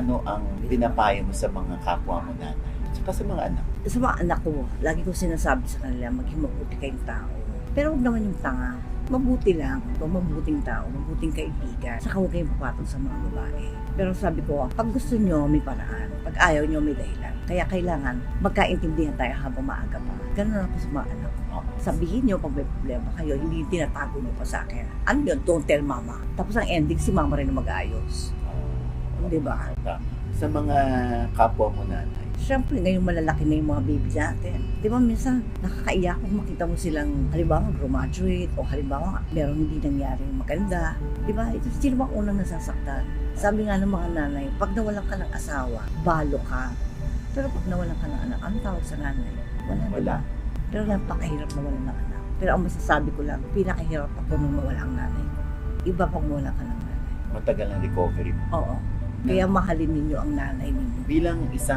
ano ang pinapayo mo sa mga kapwa mo nanay? Saka sa mga anak? Sa mga anak ko, lagi ko sinasabi sa kanila, maging mabuti kayong tao. Pero huwag naman yung tanga. Mabuti lang, o mabuting tao, mabuting kaibigan. Saka huwag kayong papatol sa mga babae. Pero sabi ko, pag gusto nyo, may paraan. Pag ayaw nyo, may dahilan. Kaya kailangan magkaintindihan tayo habang maaga pa. Ganun ako sa mga anak ko. Sabihin nyo pag may problema kayo, hindi tinatago nyo pa sa akin. Ano yun? Don't tell mama. Tapos ang ending, si mama rin mag-aayos. Di ba? Sa mga kapwa mo nanay, Siyempre, ngayong malalaki na yung mga baby natin. Di ba, minsan nakakaiyak kung makita mo silang, halimbawa, graduate o halimbawa, meron hindi nangyari maganda. Di ba, ito, sino bang unang nasasaktan? Sabi nga ng mga nanay, pag nawalan ka ng asawa, balo ka. Pero pag nawalan ka ng anak, anong tawag sa nanay? Wala, Wala. ba? Pero napakahirap mawalan ng anak. Pero ang masasabi ko lang, pinakahirap ako nung mawala ang nanay ko. Iba pag mawala ka ng nanay. matagal ang recovery mo. Oo. Kaya mahalin ninyo ang nanay ninyo. Bilang isang